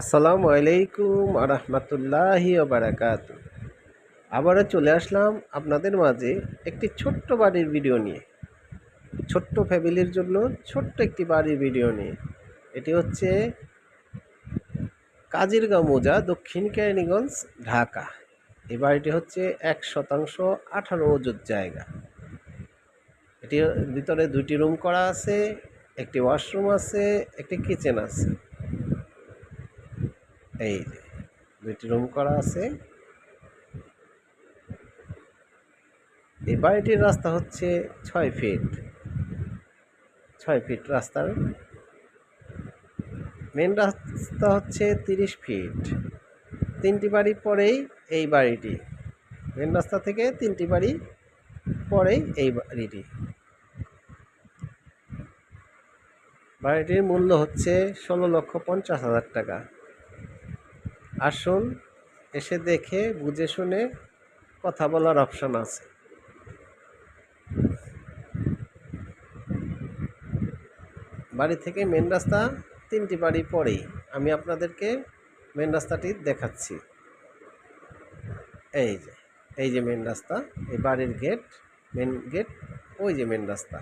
আসসালামু আলাইকুম আরহামতুল্লাহি বারাকাত আবারও চলে আসলাম আপনাদের মাঝে একটি ছোট্ট বাড়ির ভিডিও নিয়ে। ছোট্ট ফ্যামিলির জন্য ছোট্ট একটি বাড়ির ভিডিও নিয়ে। এটি হচ্ছে কাজিরগাঁও মোজা দক্ষিণ কেরানীগঞ্জ, ঢাকা। এই বাড়িটি হচ্ছে এক শতাংশ আঠারো অজুর জায়গা। এটির ভিতরে দুইটি রুম করা আছে, একটি ওয়াশরুম আছে, একটি কিচেন আছে। এই দুইটি রুম করা আছে। এই বাড়িটির রাস্তা হচ্ছে ছয় ফিট। ছয় ফিট রাস্তার। মেন রাস্তা হচ্ছে তিরিশ ফিট। তিনটি বাড়ি পরেই এই বাড়িটি। মেন রাস্তা থেকে তিনটি বাড়ি পরেই এই বাড়িটি। বাড়িটির মূল্য হচ্ছে ষোলো লক্ষ পঞ্চাশ হাজার টাকা। আসুন, এসে দেখে, বুঝে শুনে কথা বলার অপশন আছে। বাড়ি থেকে মেন রাস্তা তিনটি বাড়ি পরেই। আমি আপনাদেরকে মেন রাস্তাটি দেখাচ্ছি। এই যে এই যে মেন রাস্তা, এই বাড়ির গেট মেন গেট ওই যে মেন রাস্তা।